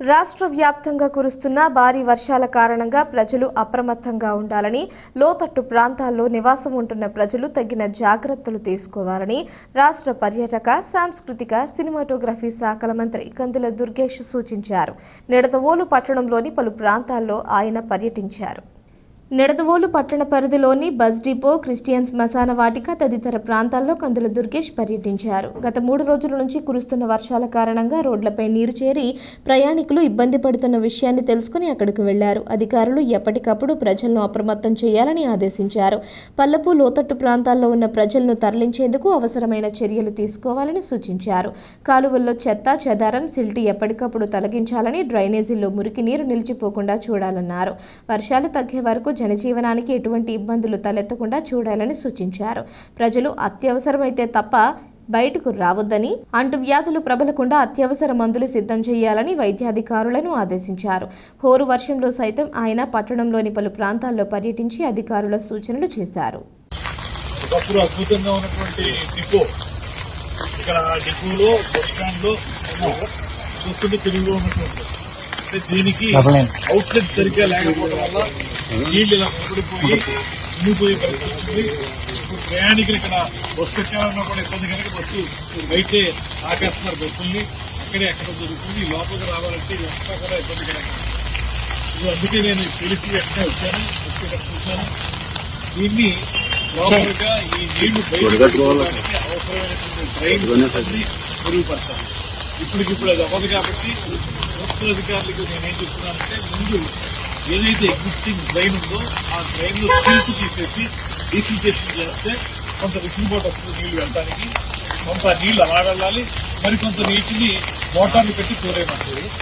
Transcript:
రాష్ట్ర వ్యాప్తంగా కురుస్తున్న భారీ వర్షాల కారణంగా ప్రజలు అప్రమత్తంగా ఉండాలని లోతట్టు ప్రాంతాల్లో నివాసం ఉంటున్న ప్రజలు తగిన జాగ్రత్తలు తీసుకోవాలని రాష్ట్ర పర్యాటక సాంస్కృతిక సినిమాటోగ్రఫీ శాఖల మంత్రి కందుల దుర్గేష్ సూచించారు. నిడదవోలు పట్టణంలోని పలు ప్రాంతాల్లో ఆయన పర్యటించారు. నిడదవోలు పట్టణ పరిధిలోని బస్ డిపో క్రిస్టియన్స్ మసాన వాటిక తదితర ప్రాంతాల్లో కందుల దుర్గేష్ పర్యటించారు. గత మూడు రోజుల నుంచి కురుస్తున్న వర్షాల కారణంగా రోడ్లపై నీరు చేరి ప్రయాణికులు ఇబ్బంది పడుతున్న విషయాన్ని తెలుసుకుని అక్కడికి వెళ్ళారు. అధికారులు ఎప్పటికప్పుడు ప్రజలను అప్రమత్తం చేయాలని ఆదేశించారు. పల్లపు లోతట్టు ప్రాంతాల్లో ఉన్న ప్రజలను తరలించేందుకు అవసరమైన చర్యలు తీసుకోవాలని సూచించారు. కాలువల్లో చెత్త చెదారం సిల్టి ఎప్పటికప్పుడు తొలగించాలని డ్రైనేజీల్లో మురికి నీరు నిలిచిపోకుండా చూడాలన్నారు. వర్షాలు తగ్గే వరకు జనజీవనానికి ఎటువంటి ఇబ్బందులు తలెత్తకుండా చూడాలని సూచించారు. ప్రజలు అత్యవసరమైతే తప్ప బయటకు రావద్దని అంటు వ్యాధులు ప్రబలకుండా అత్యవసర మందులు సిద్ధం చేయాలని వైద్యాధికారులను ఆదేశించారు. హోరు వర్షంలో సైతం ఆయన పట్టణంలోని పలు ప్రాంతాల్లో పర్యటించి అధికారుల సూచనలు చేశారు. ఒకప్పుడు అద్భుతంగా ఉన్నటువంటి డిపో ఇక్కడ డిపోలో బస్ స్టాండ్లో చూస్తుంటే తెలుగులో ఉన్నటువంటి అంటే దీనికి అవుట్లెట్ సరిగ్గా లేకపోవడం వల్ల నీళ్ళు ఇలా నిలబడిపోయి మునిగిపోయే పరిస్థితి వచ్చింది. ఇప్పుడు ప్రయాణికులు ఇక్కడ బస్సు ఎక్కాలన్నా కూడా ఇబ్బంది కనుక బస్సు బయటే ఆపేస్తున్నారు బస్సుల్ని. అక్కడే ఎక్కడం జరుగుతుంది. లోపలికి రావాలంటే ఇదంతా కూడా ఇబ్బంది కనుక. ఇది అందుకే నేను తెలిసి వెంటనే వచ్చాను. వచ్చి ఇక్కడ చూశాను దీన్ని లోపలిగా ఈ నీళ్ళు బయటకు అవసరమైనటువంటి డ్రైన్స్ అన్ని మెరుగుపడతాను. ఇప్పటికిప్పుడు అది అవ్వదు కాబట్టి మున్సిపల్ అధికారులకు నేనేం చెప్తున్నానంటే ముందు ఏదైతే ఎగ్జిస్టింగ్ డ్రైన్ ఉందో ఆ డ్రైన్లో సిల్క్ తీసేసి డీసిల్టేషన్ చేస్తే కొంత విసులుబాటు వస్తుంది నీళ్ళు వెళ్ళడానికి కొంత నీళ్ళు అలా వెళ్ళాలి. మరి కొంత నీటిని మోటార్లు పెట్టి తోలేమంటారు